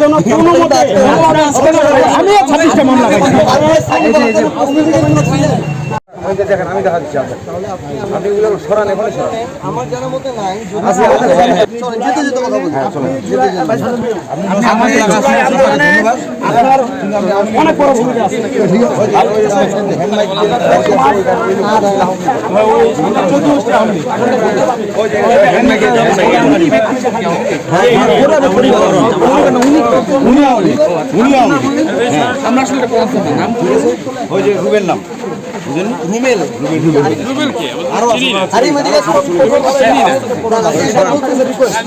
যেন কোনো মতে আমিও ছাব্বিশটা মামলা যে দেখেন আমি দেখা দিচ্ছি আপনি সরান এখানে সরান আমার জানা মতে নাই যেতে যেতে কথা বলছি যেতে যেতে অনেক বড় ভূমিকা আছে ওই যে রুবের নাম আরে এদিকে আসো।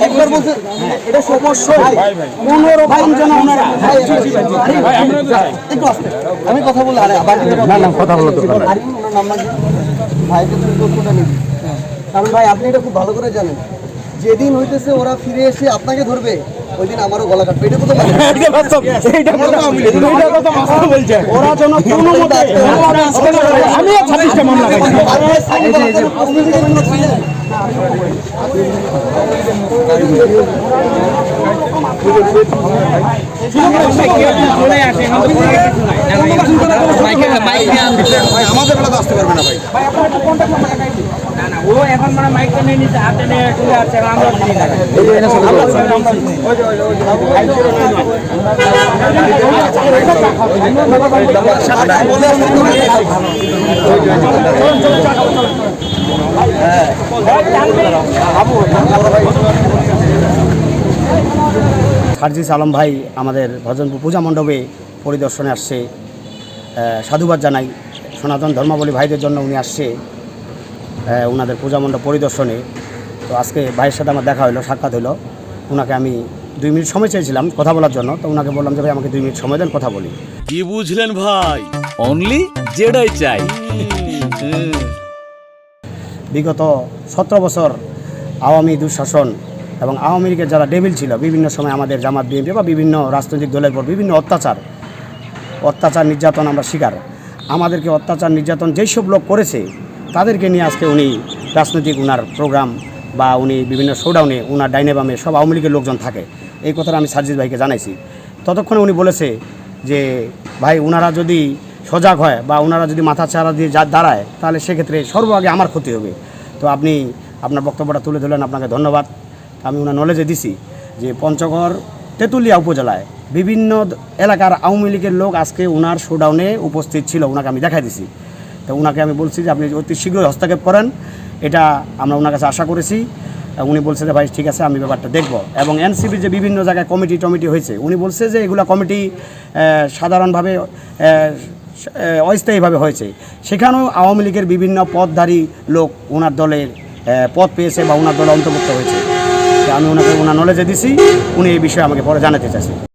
একবার বলছে এটা সমস্যা। পনেরো ভাই ওনারা। একটু আসতে। আমি কথা বলে আরে আবার না না কথা বলো তো আরে কি? ভাইকে তুমি নিবি। কারণ ভাই আপনি এটা খুব ভালো করে জানেন। যেদিন হইতেছে ওরা ফিরে এসে আপনাকে ধরবে। ওই দিন আমারও গলা কাটবে এটা কোথাও মানে এইটা কথা এইটা কথা মাস্টার বলছে ওরা যেন কোনো মতে আমিও ছাব্বিশটা মামলা ভাই আমাদের বেলা তো আসতে পারবে না ভাই ও এখন মানে মাইকটা নিয়ে নিচ্ছে হাতে নিয়ে চলে আসছে আমরা চিনি না সার্জিস আলম ভাই আমাদের ভজনপুর পূজা মণ্ডপে পরিদর্শনে আসছে সাধুবাদ জানাই সনাতন ধর্মাবলী ভাইদের জন্য উনি আসছে ওনাদের পূজা মণ্ডপ পরিদর্শনে। তো আজকে ভাইয়ের সাথে আমার দেখা হলো সাক্ষাৎ হলো ওনাকে আমি দুই মিনিট সময় চেয়েছিলাম কথা বলার জন্য তো ওনাকে বললাম যে ভাই আমাকে দুই মিনিট সময় দেন কথা বলি। কি বুঝলেন ভাই? অনলি যেটাই চাই। বিগত সতেরো বছর আওয়ামী দুঃশাসন এবং আওয়ামী লীগের যারা ডেভিল ছিল বিভিন্ন সময় আমাদের জামাত বিএনপি বা বিভিন্ন রাজনৈতিক দলের পর বিভিন্ন অত্যাচার অত্যাচার নির্যাতন আমরা শিকার। আমাদেরকে অত্যাচার নির্যাতন যেই সব লোক করেছে তাদেরকে নিয়ে আজকে উনি রাজনৈতিক উনার প্রোগ্রাম বা উনি বিভিন্ন শোডাউনে উনার ডাইনে বামে সব আওয়ামী লীগের লোকজন থাকে। এই কথাটা আমি সার্জিস ভাইকে জানাইছি। ততক্ষণে উনি বলেছে যে, ভাই, উনারা যদি সজাগ হয় বা ওনারা যদি মাথা চারা দিয়ে যা দাঁড়ায়, তাহলে সেক্ষেত্রে সর্ব আগে আমার ক্ষতি হবে। তো আপনি আপনার বক্তব্যটা তুলে ধরলেন, আপনাকে ধন্যবাদ। আমি ওনার নলেজে দিছি যে, পঞ্চগড়, তেঁতুলিয়া উপজেলায় বিভিন্ন এলাকার আওয়ামী লীগের লোক আজকে ওনার শোডাউনে উপস্থিত ছিল। ওনাকে আমি দেখাই দিছি। তো ওনাকে আমি বলছি যে আপনি অতি শীঘ্রই হস্তক্ষেপ করেন। এটা আমরা ওনার কাছে আশা করেছি। উনি বলছে যে, ভাই, ঠিক আছে, আমি ব্যাপারটা দেখব। এবং এনসিপির যে বিভিন্ন জায়গায় কমিটি টমিটি হয়েছে, উনি বলছে যে, এগুলো কমিটি সাধারণভাবে অস্থায়ীভাবে হয়েছে। সেখানেও আওয়ামী লীগের বিভিন্ন পদধারী লোক ওনার দলের পদ পেয়েছে বা ওনার দলে অন্তর্ভুক্ত হয়েছে। আমি ওনাকে ওনার নলেজে দিছি। উনি এই বিষয়ে আমাকে পরে জানাতে চাইছে